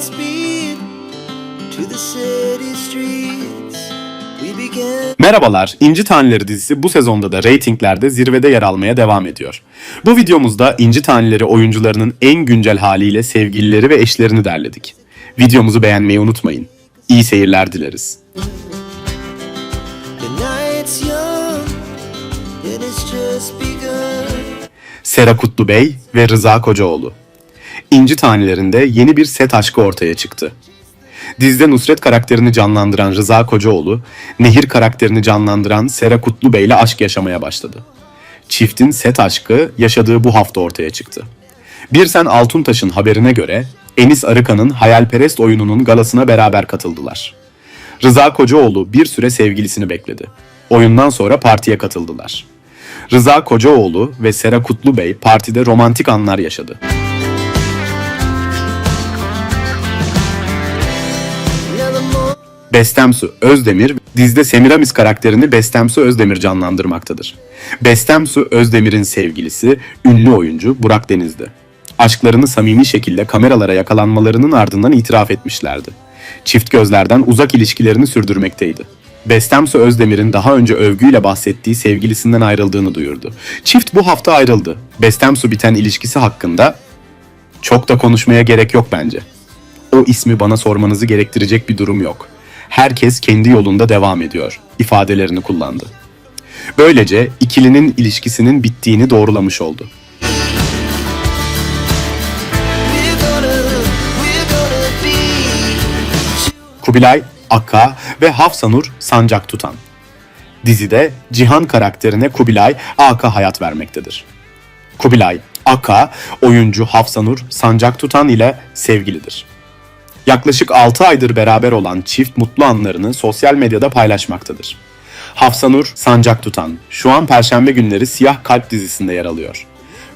Godspeed to the city streets. Merhabalar, İnci Taneleri dizisi bu sezonda da reytinglerde zirvede yer almaya devam ediyor. Bu videomuzda İnci Taneleri oyuncularının en güncel haliyle sevgilileri ve eşlerini derledik. Videomuzu beğenmeyi unutmayın. İyi seyirler dileriz. Sera Kutlubey ve Rıza Kocaoğlu. İnci Tanelerinde yeni bir set aşkı ortaya çıktı. Dizide Nusret karakterini canlandıran Rıza Kocaoğlu, Nehir karakterini canlandıran Sera Kutlubey ile aşk yaşamaya başladı. Çiftin set aşkı yaşadığı bu hafta ortaya çıktı. Bir Sen Altuntaş'ın haberine göre Enis Arıkan'ın Hayalperest oyununun galasına beraber katıldılar. Rıza Kocaoğlu bir süre sevgilisini bekledi. Oyundan sonra partiye katıldılar. Rıza Kocaoğlu ve Sera Kutlubey partide romantik anlar yaşadı. Bestemsu Özdemir dizide Semiramis karakterini Bestemsu Özdemir canlandırmaktadır. Bestemsu Özdemir'in sevgilisi ünlü oyuncu Burak Deniz'di. Aşklarını samimi şekilde kameralara yakalanmalarının ardından itiraf etmişlerdi. Çift gözlerden uzak ilişkilerini sürdürmekteydi. Bestemsu Özdemir'in daha önce övgüyle bahsettiği sevgilisinden ayrıldığını duyurdu. Çift bu hafta ayrıldı. Bestemsu biten ilişkisi hakkında çok da konuşmaya gerek yok bence. O ismi bana sormanızı gerektirecek bir durum yok. Herkes kendi yolunda devam ediyor ifadelerini kullandı. Böylece ikilinin ilişkisinin bittiğini doğrulamış oldu. Kubilay, Akka ve Hafsanur sancak tutan. Dizide Cihan karakterine Kubilay, Akka hayat vermektedir. Kubilay, Akka, oyuncu Hafsanur sancak tutan ile sevgilidir. Yaklaşık 6 aydır beraber olan çift mutlu anlarını sosyal medyada paylaşmaktadır. Hafsanur Sancak Tutan şu an Perşembe günleri Siyah Kalp dizisinde yer alıyor.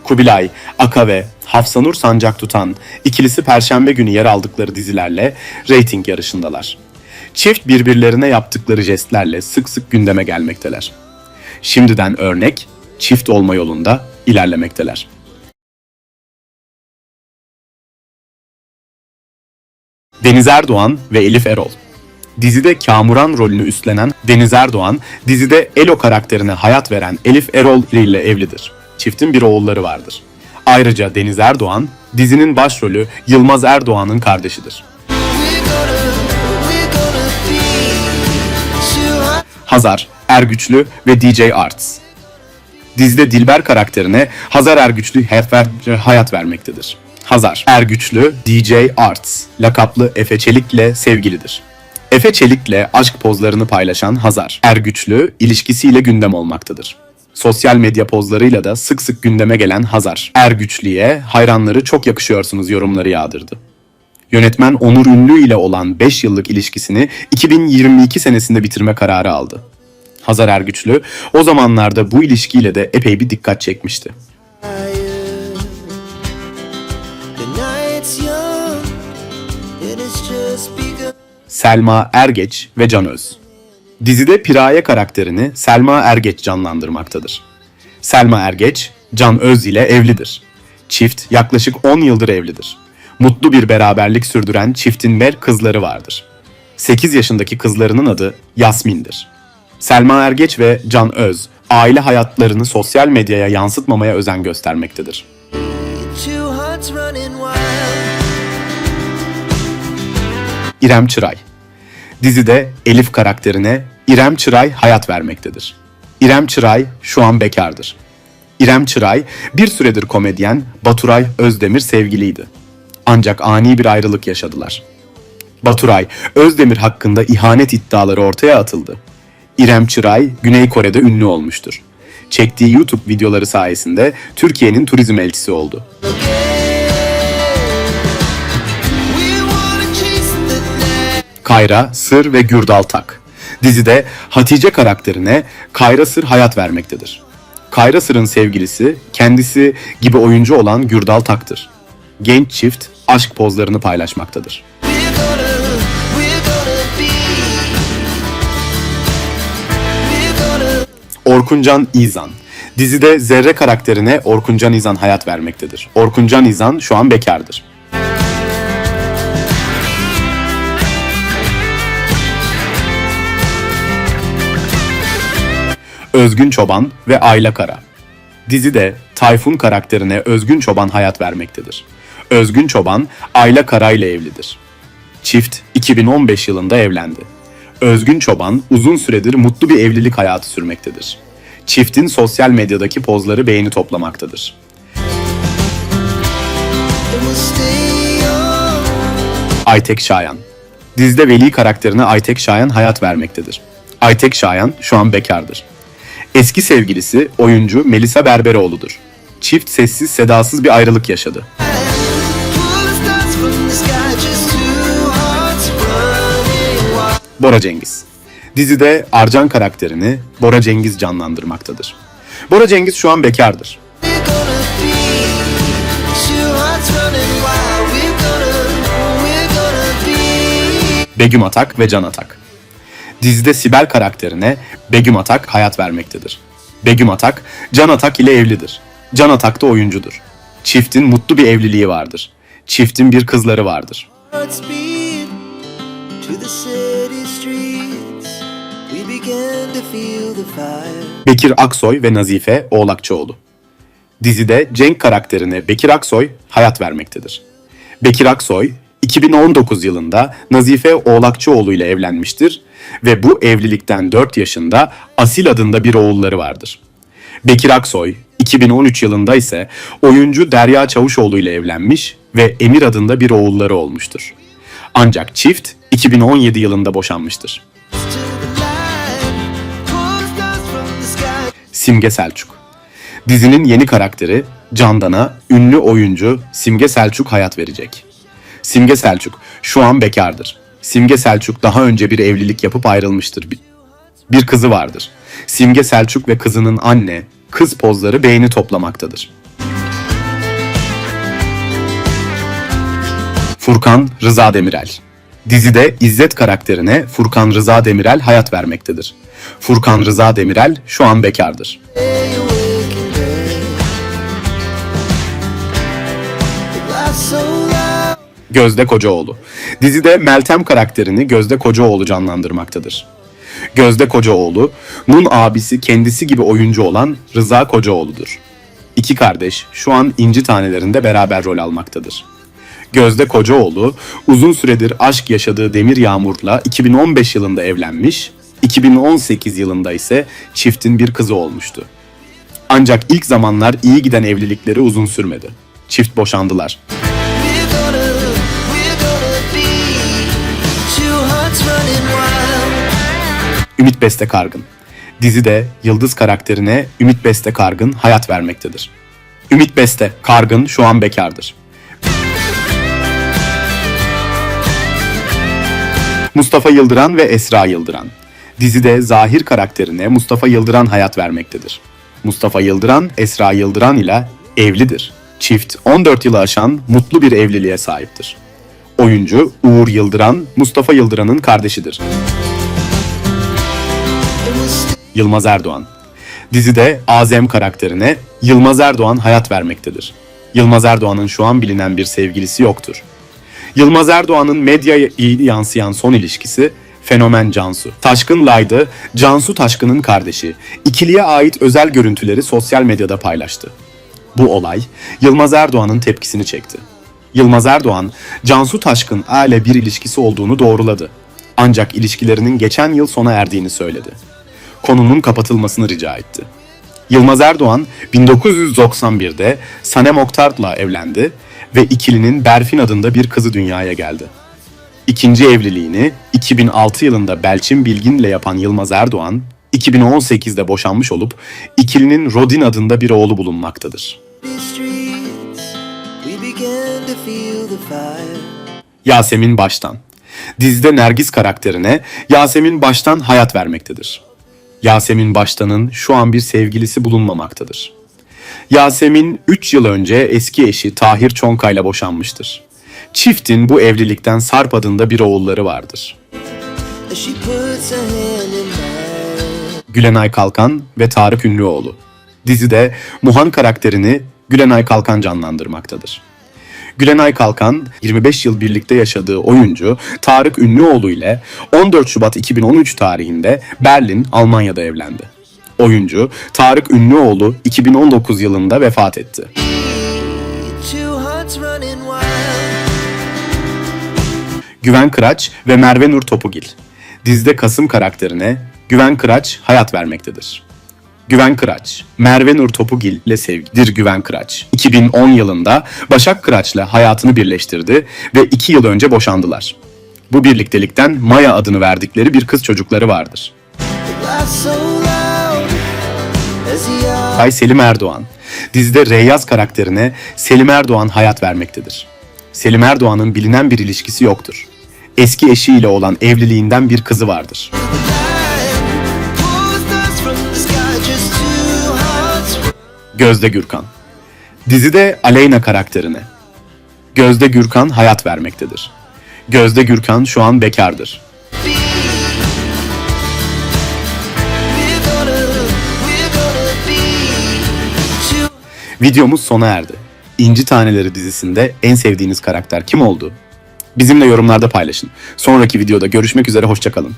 Kubilay, Aka ve Hafsanur Sancak Tutan ikilisi Perşembe günü yer aldıkları dizilerle reyting yarışındalar. Çift birbirlerine yaptıkları jestlerle sık sık gündeme gelmekteler. Şimdiden örnek çift olma yolunda ilerlemekteler. Deniz Erdoğan ve Elif Erol. Dizide Kamuran rolünü üstlenen Deniz Erdoğan, dizide Elo karakterine hayat veren Elif Erol ile evlidir. Çiftin bir oğulları vardır. Ayrıca Deniz Erdoğan, dizinin başrolü Yılmaz Erdoğan'ın kardeşidir. Hazar, Ergüçlü ve DJ Arts. Dizide Dilber karakterine Hazar Ergüçlü hayat vermektedir. Hazar, Ergüçlü, DJ Arts, lakaplı Efe Çelik'le sevgilidir. Efe Çelik'le aşk pozlarını paylaşan Hazar, Ergüçlü ilişkisiyle gündem olmaktadır. Sosyal medya pozlarıyla da sık sık gündeme gelen Hazar, Ergüçlü'ye hayranları çok yakışıyorsunuz yorumları yağdırdı. Yönetmen Onur Ünlü ile olan 5 yıllık ilişkisini 2022 senesinde bitirme kararı aldı. Hazar Ergüçlü o zamanlarda bu ilişkiyle de epey bir dikkat çekmişti. Selma Ergeç ve Can Öz. Dizide Piraye karakterini Selma Ergeç canlandırmaktadır. Selma Ergeç, Can Öz ile evlidir. Çift yaklaşık 10 yıldır evlidir. Mutlu bir beraberlik sürdüren çiftin ber kızları vardır. 8 yaşındaki kızlarının adı Yasmin'dir. Selma Ergeç ve Can Öz, aile hayatlarını sosyal medyaya yansıtmamaya özen göstermektedir. Two hearts running wild. İrem Çıray. Dizide Elif karakterine İrem Çıray hayat vermektedir. İrem Çıray şu an bekardır. İrem Çıray bir süredir komedyen Baturay Özdemir sevgiliydi. Ancak ani bir ayrılık yaşadılar. Baturay, Özdemir hakkında ihanet iddiaları ortaya atıldı. İrem Çıray, Güney Kore'de ünlü olmuştur. Çektiği YouTube videoları sayesinde Türkiye'nin turizm elçisi oldu. Kayra, Sır ve Gürdal Tak. Dizide Hatice karakterine Kayra Sır hayat vermektedir. Kayra Sır'ın sevgilisi kendisi gibi oyuncu olan Gürdal Tak'tır. Genç çift aşk pozlarını paylaşmaktadır. Orkuncan İzan. Dizide Zerre karakterine Orkuncan İzan hayat vermektedir. Orkuncan İzan şu an bekardır. Özgün Çoban ve Ayla Kara. Dizide Tayfun karakterine Özgün Çoban hayat vermektedir. Özgün Çoban Ayla Kara ile evlidir. Çift 2015 yılında evlendi. Özgün Çoban uzun süredir mutlu bir evlilik hayatı sürmektedir. Çiftin sosyal medyadaki pozları beğeni toplamaktadır. Aytek Şayan. Dizide Veli karakterine Aytek Şayan hayat vermektedir. Aytek Şayan şu an bekardır. Eski sevgilisi oyuncu Melisa Berberoğlu'dur. Çift sessiz sedasız bir ayrılık yaşadı. Bora Cengiz. Dizide Arcan karakterini Bora Cengiz canlandırmaktadır. Bora Cengiz şu an bekardır. Begüm Atak ve Can Atak. Dizide Sibel karakterine Begüm Atak hayat vermektedir. Begüm Atak, Can Atak ile evlidir. Can Atak da oyuncudur. Çiftin mutlu bir evliliği vardır. Çiftin bir kızları vardır. Bekir Aksoy ve Nazife Oğlakçıoğlu. Dizide Cenk karakterine Bekir Aksoy hayat vermektedir. Bekir Aksoy 2019 yılında Nazife Oğlakçıoğlu ile evlenmiştir ve bu evlilikten 4 yaşında Asil adında bir oğulları vardır. Bekir Aksoy 2013 yılında ise oyuncu Derya Çavuşoğlu ile evlenmiş ve Emir adında bir oğulları olmuştur. Ancak çift 2017 yılında boşanmıştır. Simge Selçuk. Dizinin yeni karakteri Candan'a ünlü oyuncu Simge Selçuk hayat verecek. Simge Selçuk şu an bekardır. Simge Selçuk daha önce bir evlilik yapıp ayrılmıştır. Bir- kızı vardır. Simge Selçuk ve kızının anne, kız pozları beğeni toplamaktadır. Furkan Rıza Demirel. Dizide İzzet karakterine Furkan Rıza Demirel hayat vermektedir. Furkan Rıza Demirel şu an bekardır. Lay Gözde Kocaoğlu. Dizide Meltem karakterini Gözde Kocaoğlu canlandırmaktadır. Gözde Kocaoğlu, Nun abisi kendisi gibi oyuncu olan Rıza Kocaoğlu'dur. İki kardeş şu an İnci Tanelerinde beraber rol almaktadır. Gözde Kocaoğlu uzun süredir aşk yaşadığı Demir Yağmur'la 2015 yılında evlenmiş, 2018 yılında ise çiftin bir kızı olmuştu. Ancak ilk zamanlar iyi giden evlilikleri uzun sürmedi. Çift boşandılar. Ümit Beste Kargın. Dizide Yıldız karakterine Ümit Beste Kargın hayat vermektedir. Ümit Beste Kargın şu an bekardır. Mustafa Yıldıran ve Esra Yıldıran. Dizide Zahir karakterine Mustafa Yıldıran hayat vermektedir. Mustafa Yıldıran, Esra Yıldıran ile evlidir. Çift 14 yılı aşan mutlu bir evliliğe sahiptir. Oyuncu Uğur Yıldıran, Mustafa Yıldıran'ın kardeşidir. Yılmaz Erdoğan. Dizide Azem karakterine Yılmaz Erdoğan hayat vermektedir. Yılmaz Erdoğan'ın şu an bilinen bir sevgilisi yoktur. Yılmaz Erdoğan'ın medyaya iyi yansıyan son ilişkisi Fenomen Cansu. Taşkın Laydı, Cansu Taşkın'ın kardeşi. İkiliye ait özel görüntüleri sosyal medyada paylaştı. Bu olay Yılmaz Erdoğan'ın tepkisini çekti. Yılmaz Erdoğan, Cansu Taşkın ile bir ilişkisi olduğunu doğruladı. Ancak ilişkilerinin geçen yıl sona erdiğini söyledi konunun kapatılmasını rica etti. Yılmaz Erdoğan 1991'de Sanem Oktar'la evlendi ve ikilinin Berfin adında bir kızı dünyaya geldi. İkinci evliliğini 2006 yılında Belçin Bilgin'le yapan Yılmaz Erdoğan, 2018'de boşanmış olup ikilinin Rodin adında bir oğlu bulunmaktadır. Yasemin Baştan. Dizide Nergis karakterine Yasemin Baştan hayat vermektedir. Yasemin Baştan'ın şu an bir sevgilisi bulunmamaktadır. Yasemin 3 yıl önce eski eşi Tahir Çonkay'la boşanmıştır. Çiftin bu evlilikten Sarp adında bir oğulları vardır. Gülenay Kalkan ve Tarık Ünlüoğlu. Dizide Muhan karakterini Gülenay Kalkan canlandırmaktadır. Gülenay Kalkan 25 yıl birlikte yaşadığı oyuncu Tarık Ünlüoğlu ile 14 Şubat 2013 tarihinde Berlin, Almanya'da evlendi. Oyuncu Tarık Ünlüoğlu 2019 yılında vefat etti. Güven Kıraç ve Merve Nur Topugil. Dizide Kasım karakterine Güven Kıraç hayat vermektedir. Güven Kıraç, Merve Nur Topugil ile sevgilidir Güven Kıraç. 2010 yılında Başak Kıraç'la hayatını birleştirdi ve 2 yıl önce boşandılar. Bu birliktelikten Maya adını verdikleri bir kız çocukları vardır. Laugh so loud as he out. Ay Selim Erdoğan. Dizide Reyyaz karakterine Selim Erdoğan hayat vermektedir. Selim Erdoğan'ın bilinen bir ilişkisi yoktur. Eski eşiyle olan evliliğinden bir kızı vardır. Gözde Gürkan. Dizide Aleyna karakterine. Gözde Gürkan hayat vermektedir. Gözde Gürkan şu an bekardır. Videomuz sona erdi. İnci Taneleri dizisinde en sevdiğiniz karakter kim oldu? Bizimle yorumlarda paylaşın. Sonraki videoda görüşmek üzere hoşçakalın.